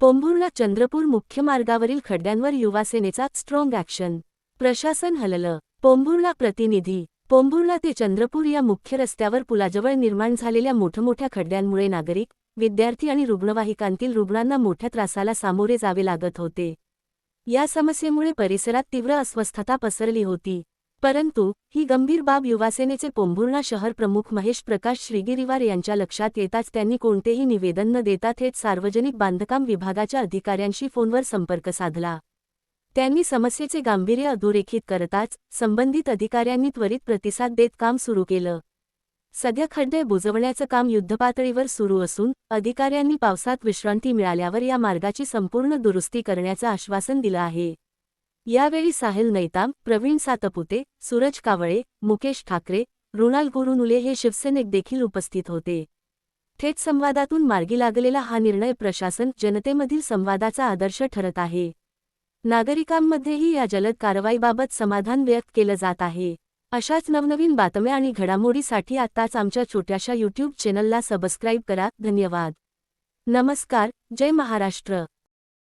पोंभुर्ला चंद्रपूर मुख्य मार्गावरील खड्ड्यांवर युवासेनेचा strong action प्रशासन हललं. पोंभुर्ला प्रतिनिधी. पोंभुर्ला ते चंद्रपूर या मुख्य रस्त्यावर पुलाजवळ निर्माण झालेल्या मोठमोठ्या खड्ड्यांमुळे नागरिक विद्यार्थी आणि रुग्णवाहिकांतील रुग्णांना मोठ्या त्रासाला सामोरे जावे लागत होते. या समस्येमुळे परिसरात तीव्र अस्वस्थता पसरली होती. परंतु ही गंभीर बाब युवासेनेचे पोंभुर्णा शहर प्रमुख महेश प्रकाश श्रीगिरीवार यांच्या लक्षात येताच त्यांनी कोणतेही निवेदन न देता थेट सार्वजनिक बांधकाम विभागाच्या अधिकाऱ्यांशी फोनवर संपर्क साधला. त्यांनी समस्येचे गांभीर्य अधोरेखित करताच संबंधित अधिकाऱ्यांनी त्वरित प्रतिसाद देत काम सुरू केलं. सध्या खड्डे बुजवण्याचं काम युद्धपातळीवर सुरू असून अधिकाऱ्यांनी पावसात विश्रांती मिळाल्यावर या मार्गाची संपूर्ण दुरुस्ती करण्याचं आश्वासन दिलं आहे. यावेळी साहिल नैताम प्रवीण सातपुते सूरज कावळे मुकेश ठाकरे रुणाल गुरुनुले हे शिवसेनेक देखील उपस्थित होते. थेट संवादातून मार्गी लागलेला हा निर्णय प्रशासन जनतेमधील संवादाचा आदर्श ठरत आहे. नागरिकांमध्येही या जलद कारवाईबाबत समाधान व्यक्त केलं जात आहे. अशाच नवनवीन बातम्या आणि घडामोडीसाठी आत्ताच आमच्या छोट्याशा यूट्यूब चॅनलला सबस्क्राईब करा. धन्यवाद. नमस्कार. जय महाराष्ट्र.